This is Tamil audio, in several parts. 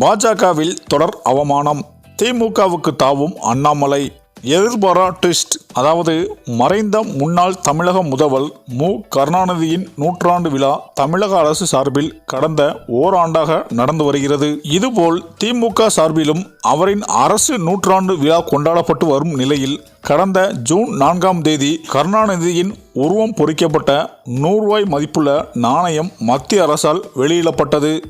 பாஜகவில் தொடர் அவமானம். திமுகவுக்கு தாவும் அண்ணாமலை. எதிர்பாரா ட்விஸ்ட். அதாவது மறைந்த முன்னாள் தமிழக முதல்வர் மு. கருணாநிதியின் நூற்றாண்டு விழா தமிழக அரசு சார்பில் கடந்த ஓராண்டாக நடந்து வருகிறது. இதுபோல் திமுக சார்பிலும் அவரின் அரசு நூற்றாண்டு விழா கொண்டாடப்பட்டு வரும் நிலையில் கடந்த ஜூன் நான்காம் தேதி கருணாநிதியின் உருவம் பொறிக்கப்பட்ட நூறுவாய் மதிப்புள்ள நாணயம் மத்திய அரசால் வெளியிடப்பட்டது.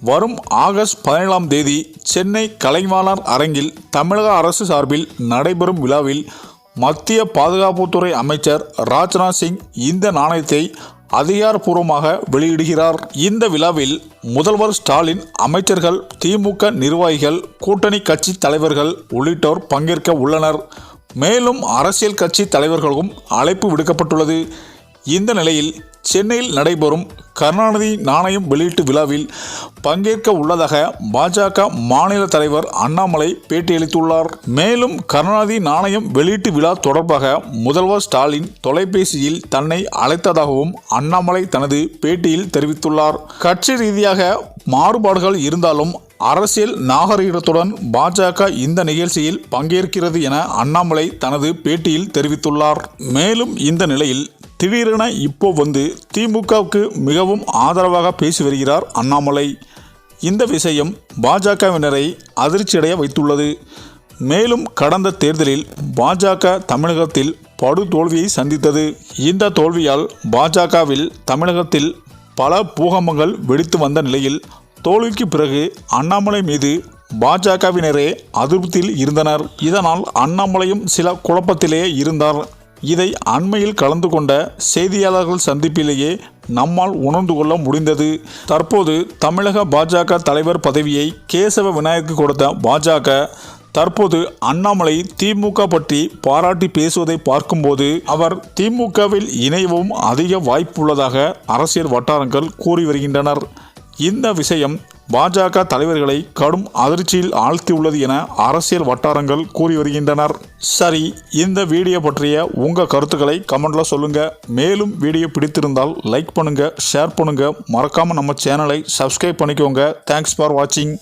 வரும் ஆகஸ்ட் பதினேழாம் தேதி சென்னை கலைவாணர் அரங்கில் தமிழக அரசு சார்பில் நடைபெறும் விழாவில் மத்திய பாதுகாப்புத்துறை அமைச்சர் ராஜ்நாத் சிங் இந்த நாணயத்தை அதிகாரப்பூர்வமாக வெளியிடுகிறார். இந்த விழாவில் முதல்வர் ஸ்டாலின் அமைச்சர்கள் திமுக நிர்வாகிகள் கூட்டணி கட்சி தலைவர்கள் உள்ளிட்டோர் பங்கேற்க உள்ளனர். மேலும் அரசியல் கட்சி தலைவர்களுக்கும் அழைப்பு விடுக்கப்பட்டுள்ளது. இந்த நிலையில் சென்னையில் நடைபெறும் கருணாநிதி நாணயம் வெளியீட்டு விழாவில் பங்கேற்க உள்ளதாக பாஜக மாநில தலைவர் அண்ணாமலை பேட்டியளித்துள்ளார். மேலும் கருணாநிதி நாணயம் வெளியீட்டு விழா தொடர்பாக முதல்வர் ஸ்டாலின் தொலைபேசியில் தன்னை அழைத்ததாகவும் அண்ணாமலை தனது பேட்டியில் தெரிவித்துள்ளார். கட்சி ரீதியாக மாறுபாடுகள் இருந்தாலும் அரசியல் நாகரிகத்துடன் பாஜக இந்த நிகழ்ச்சியில் பங்கேற்கிறது என அண்ணாமலை தனது பேட்டியில் தெரிவித்துள்ளார். மேலும் இந்த நிலையில் திடீரென இப்போ வந்து திமுகவுக்கு மிகவும் ஆதரவாக பேசி வருகிறார் அண்ணாமலை. இந்த விஷயம் பாஜகவினரை அதிர்ச்சியடைய வைத்துள்ளது. மேலும் கடந்த தேர்தலில் பாஜக தமிழகத்தில் படு தோல்வியை சந்தித்தது. இந்த தோல்வியால் பாஜகவில் தமிழகத்தில் பல பூகம்பங்கள் வெடித்து வந்த நிலையில் தோல்விக்கு பிறகு அண்ணாமலை மீது பாஜகவினரே அதிருப்தியில் இருந்தனர். இதனால் அண்ணாமலையும் சில குழப்பத்திலேயே இருந்தார். இதை அண்மையில் கலந்து கொண்ட செய்தியாளர்கள் சந்திப்பிலேயே நம்மால் உணர்ந்து கொள்ள முடிந்தது. தற்போது தமிழக பாஜக தலைவர் பதவியை கேசவ விநாயகருக்கு கொடுத்த பாஜக தற்போது அண்ணாமலை திமுக பற்றி பாராட்டி பேசுவதை பார்க்கும்போது அவர் திமுகவில் இணையவும் அதிக வாய்ப்புள்ளதாக அரசியல் வட்டாரங்கள் கூறி வருகின்றனர். இந்த விஷயம் பாஜக தலைவர்களை கடும் அதிர்ச்சியில் ஆழ்த்தியுள்ளது என அரசியல் வட்டாரங்கள் கூறி வருகின்றனர். சரி இந்த வீடியோ பற்றிய உங்கள் கருத்துக்களை கமெண்ட்ல சொல்லுங்க. மேலும் வீடியோ பிடித்திருந்தால் லைக் பண்ணுங்க ஷேர் பண்ணுங்க. மறக்காம நம்ம சேனலை சப்ஸ்கிரைப் பண்ணிக்கோங்க. தேங்க்ஸ் ஃபார் வாட்சிங்